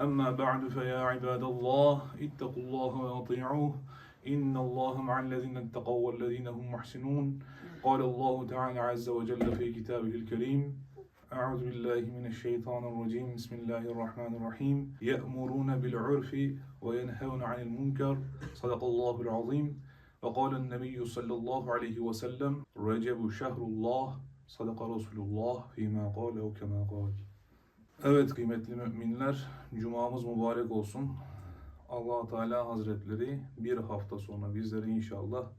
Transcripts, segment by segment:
أما بعد فيا عباد الله اتقوا الله وأطيعوه. إن الله مع الذين اتقوا والذين هم محسنون. قال الله تعالى عز وجل في كتابه الكريم أعوذ بالله من الشيطان الرجيم. بسم الله الرحمن الرحيم. يأمرون بالعرف وينهون عن المنكر. صدق الله العظيم. وقال النبي صلى الله عليه وسلم رجب شهر الله. صدق رسول الله فيما قال أو كما قال. Evet kıymetli müminler, cumamız mübarek olsun. allah Teala Hazretleri bir hafta sonra bizleri inşallah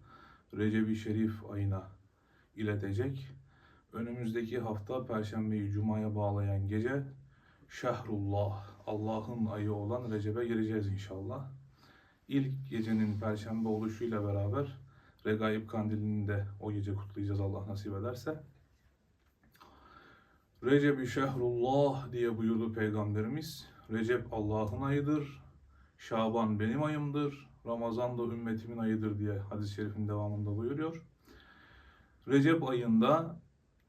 Recep-i Şerif ayına iletecek. Önümüzdeki hafta Perşembeyi Cuma'ya bağlayan gece Şehrullah, Allah'ın ayı olan Recep'e gireceğiz inşallah. İlk gecenin Perşembe oluşuyla beraber Regaib Kandili'ni de o gece kutlayacağız Allah nasip ederse. Recep-i Şehrullah diye buyurdu Peygamberimiz. Recep Allah'ın ayıdır. Şaban benim ayımdır. Ramazan da ümmetimin ayıdır diye hadis-i şerifin devamında buyuruyor. Recep ayında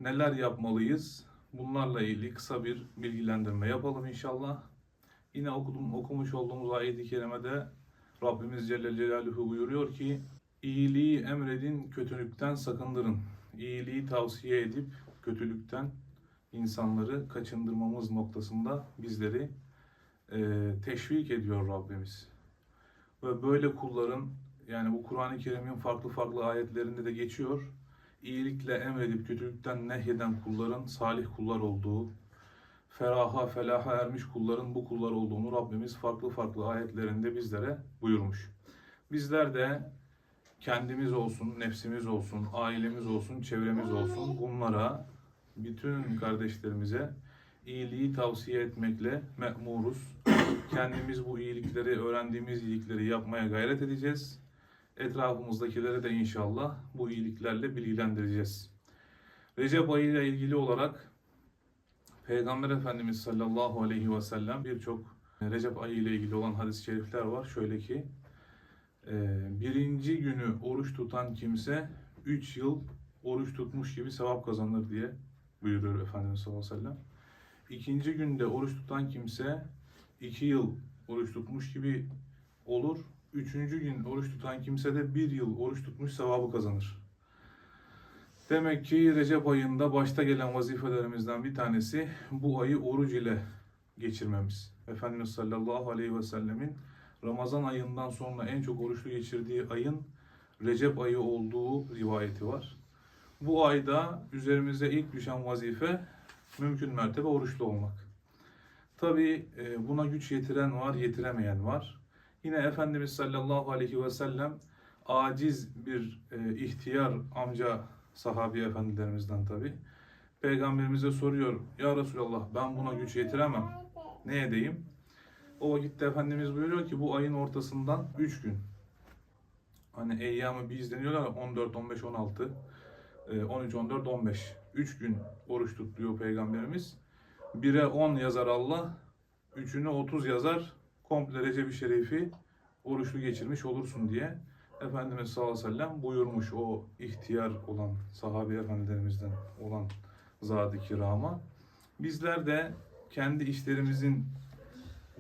neler yapmalıyız? Bunlarla ilgili kısa bir bilgilendirme yapalım inşallah. Yine okudum, okumuş olduğumuz ayet-i kerimede Rabbimiz Celle Celaluhu buyuruyor ki İyiliği emredin, kötülükten sakındırın. İyiliği tavsiye edip kötülükten insanları kaçındırmamız noktasında bizleri e, teşvik ediyor Rabbimiz. Ve böyle kulların yani bu Kur'an-ı Kerim'in farklı farklı ayetlerinde de geçiyor. İyilikle emredip kötülükten nehyeden kulların salih kullar olduğu, feraha felaha ermiş kulların bu kullar olduğunu Rabbimiz farklı farklı ayetlerinde bizlere buyurmuş. Bizler de kendimiz olsun, nefsimiz olsun, ailemiz olsun, çevremiz olsun bunlara bütün kardeşlerimize iyiliği tavsiye etmekle me'muruz. Kendimiz bu iyilikleri, öğrendiğimiz iyilikleri yapmaya gayret edeceğiz. Etrafımızdakileri de inşallah bu iyiliklerle bilgilendireceğiz. Recep ayı ile ilgili olarak Peygamber Efendimiz sallallahu aleyhi ve sellem birçok Recep ayı ile ilgili olan hadis-i şerifler var. Şöyle ki e, birinci günü oruç tutan kimse 3 yıl oruç tutmuş gibi sevap kazanır diye buyuruyor Efendimiz sallallahu aleyhi ve sellem. İkinci günde oruç tutan kimse iki yıl oruç tutmuş gibi olur. Üçüncü gün oruç tutan kimse de bir yıl oruç tutmuş sevabı kazanır. Demek ki Recep ayında başta gelen vazifelerimizden bir tanesi bu ayı oruç ile geçirmemiz. Efendimiz sallallahu aleyhi ve sellemin Ramazan ayından sonra en çok oruçlu geçirdiği ayın Recep ayı olduğu rivayeti var. Bu ayda üzerimize ilk düşen vazife mümkün mertebe oruçlu olmak. Tabi buna güç yetiren var, yetiremeyen var. Yine Efendimiz sallallahu aleyhi ve sellem aciz bir e, ihtiyar amca sahabi efendilerimizden tabi. Peygamberimize soruyor, Ya Resulallah ben buna güç yetiremem. Ne edeyim? O vakitte Efendimiz buyuruyor ki bu ayın ortasından 3 gün. Hani eyyamı bir izleniyorlar 14, 15, 16. 13, 14, 15. 3 gün oruç tut diyor Peygamberimiz. 1'e 10 yazar Allah, 3'üne 30 yazar. Komple Recep-i Şerif'i oruçlu geçirmiş olursun diye Efendimiz sallallahu aleyhi ve sellem buyurmuş o ihtiyar olan sahabe efendilerimizden olan zat-ı kirama. Bizler de kendi işlerimizin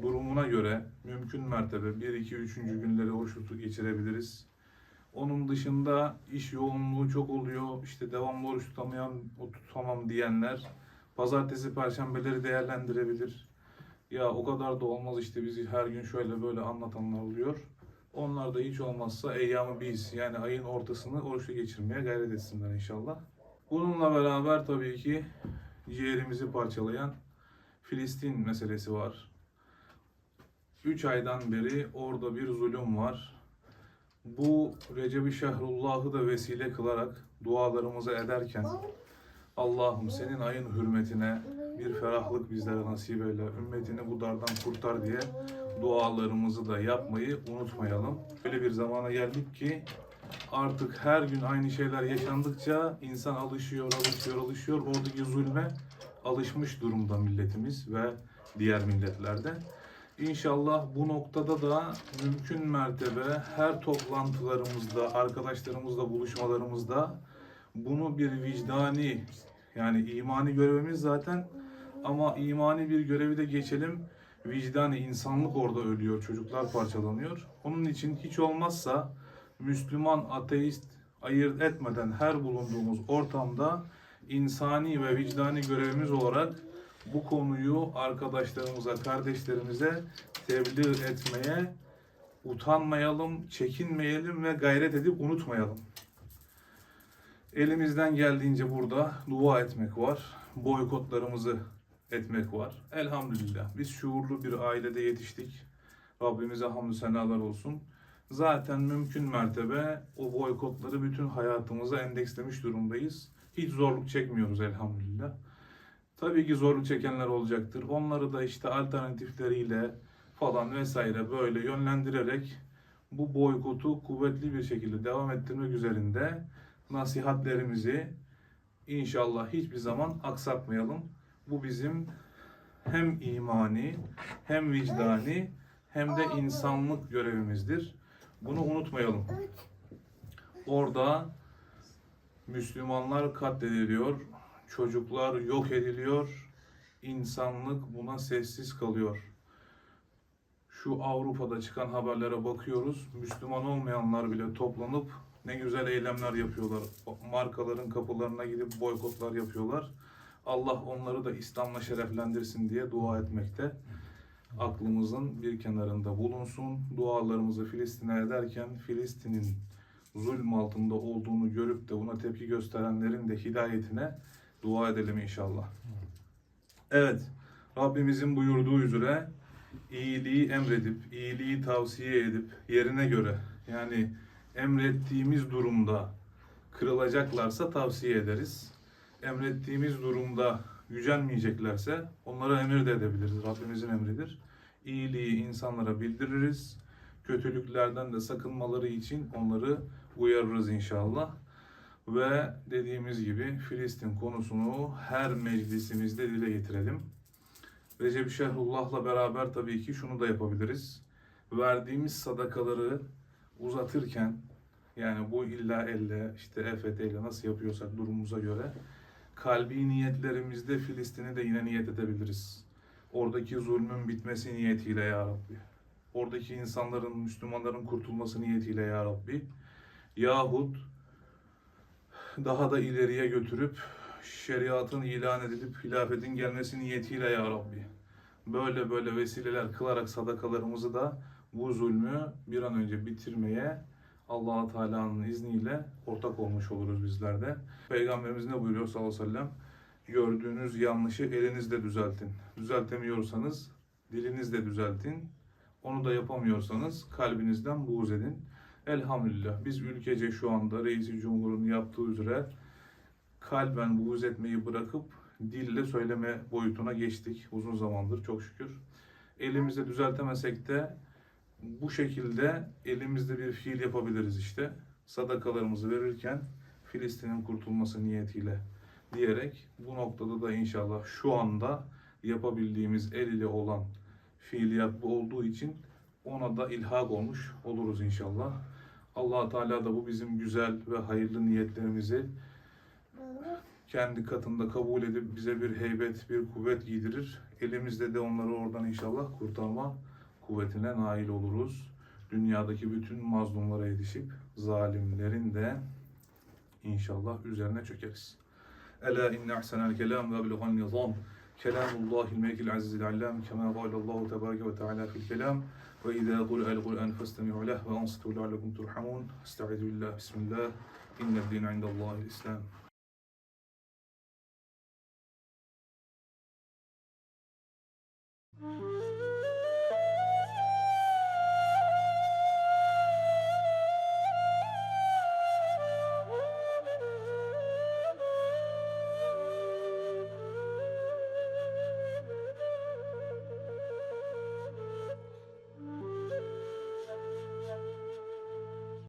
durumuna göre mümkün mertebe 1, 2, 3. günleri oruçlu geçirebiliriz. Onun dışında iş yoğunluğu çok oluyor. İşte devamlı oruç tutamayan, tutamam diyenler pazartesi, perşembeleri değerlendirebilir. Ya o kadar da olmaz işte bizi her gün şöyle böyle anlatanlar oluyor. Onlar da hiç olmazsa eyyamı biz yani ayın ortasını oruçlu geçirmeye gayret etsinler inşallah. Bununla beraber tabii ki ciğerimizi parçalayan Filistin meselesi var. 3 aydan beri orada bir zulüm var bu Recep-i Şehrullah'ı da vesile kılarak dualarımızı ederken Allah'ım senin ayın hürmetine bir ferahlık bizlere nasip eyle, ümmetini bu dardan kurtar diye dualarımızı da yapmayı unutmayalım. Öyle bir zamana geldik ki artık her gün aynı şeyler yaşandıkça insan alışıyor, alışıyor, alışıyor. Oradaki zulme alışmış durumda milletimiz ve diğer milletlerde. İnşallah bu noktada da mümkün mertebe her toplantılarımızda, arkadaşlarımızla buluşmalarımızda bunu bir vicdani yani imani görevimiz zaten ama imani bir görevi de geçelim vicdani insanlık orada ölüyor, çocuklar parçalanıyor. Onun için hiç olmazsa Müslüman, ateist ayırt etmeden her bulunduğumuz ortamda insani ve vicdani görevimiz olarak bu konuyu arkadaşlarımıza, kardeşlerimize tebliğ etmeye utanmayalım, çekinmeyelim ve gayret edip unutmayalım. Elimizden geldiğince burada dua etmek var. Boykotlarımızı etmek var. Elhamdülillah. Biz şuurlu bir ailede yetiştik. Rabbimize hamdü senalar olsun. Zaten mümkün mertebe o boykotları bütün hayatımıza endekslemiş durumdayız. Hiç zorluk çekmiyoruz elhamdülillah. Tabii ki zorluk çekenler olacaktır. Onları da işte alternatifleriyle falan vesaire böyle yönlendirerek bu boykotu kuvvetli bir şekilde devam ettirmek üzerinde nasihatlerimizi inşallah hiçbir zaman aksatmayalım. Bu bizim hem imani hem vicdani hem de insanlık görevimizdir. Bunu unutmayalım. Orada Müslümanlar katlediliyor, çocuklar yok ediliyor, insanlık buna sessiz kalıyor. Şu Avrupa'da çıkan haberlere bakıyoruz. Müslüman olmayanlar bile toplanıp ne güzel eylemler yapıyorlar. Markaların kapılarına gidip boykotlar yapıyorlar. Allah onları da İslam'la şereflendirsin diye dua etmekte. Aklımızın bir kenarında bulunsun. Dualarımızı Filistin'e ederken Filistin'in zulm altında olduğunu görüp de buna tepki gösterenlerin de hidayetine dua edelim inşallah. Evet, Rabbimizin buyurduğu üzere iyiliği emredip, iyiliği tavsiye edip yerine göre yani emrettiğimiz durumda kırılacaklarsa tavsiye ederiz. Emrettiğimiz durumda yücelmeyeceklerse onlara emir de edebiliriz. Rabbimizin emridir. İyiliği insanlara bildiririz. Kötülüklerden de sakınmaları için onları uyarırız inşallah. Ve dediğimiz gibi Filistin konusunu her meclisimizde dile getirelim. Recep Şehrullah'la beraber tabii ki şunu da yapabiliriz. Verdiğimiz sadakaları uzatırken yani bu illa elle işte EFT ile nasıl yapıyorsak durumumuza göre kalbi niyetlerimizde Filistin'i de yine niyet edebiliriz. Oradaki zulmün bitmesi niyetiyle ya Rabbi. Oradaki insanların, Müslümanların kurtulması niyetiyle ya Rabbi. Yahut daha da ileriye götürüp şeriatın ilan edilip hilafetin gelmesi niyetiyle ya Rabbi. Böyle böyle vesileler kılarak sadakalarımızı da bu zulmü bir an önce bitirmeye allah Teala'nın izniyle ortak olmuş oluruz bizler de. Peygamberimiz ne buyuruyor sallallahu aleyhi ve sellem? Gördüğünüz yanlışı elinizle düzeltin. Düzeltemiyorsanız dilinizle düzeltin. Onu da yapamıyorsanız kalbinizden buğz edin. Elhamdülillah biz ülkece şu anda reisi cumhurun yaptığı üzere kalben buğz etmeyi bırakıp dille söyleme boyutuna geçtik uzun zamandır çok şükür. Elimizde düzeltemesek de bu şekilde elimizde bir fiil yapabiliriz işte. Sadakalarımızı verirken Filistin'in kurtulması niyetiyle diyerek bu noktada da inşallah şu anda yapabildiğimiz el ile olan fiiliyat bu olduğu için ona da ilhak olmuş oluruz inşallah. Allah Teala da bu bizim güzel ve hayırlı niyetlerimizi kendi katında kabul edip bize bir heybet, bir kuvvet giydirir. Elimizde de onları oradan inşallah kurtarma kuvvetine nail oluruz. Dünyadaki bütün mazlumlara yetişip zalimlerin de inşallah üzerine çökeriz. Ela inne ahsenel kelam ve ablugan nizam. كلام الله الملك العزيز العلام كما قال الله تبارك وتعالى في الكلام وإذا قرأ القرآن فاستمعوا له وأنصتوا لعلكم ترحمون. استعذوا بالله. بسم الله. إن الدين عند الله الإسلام. Mm-hmm.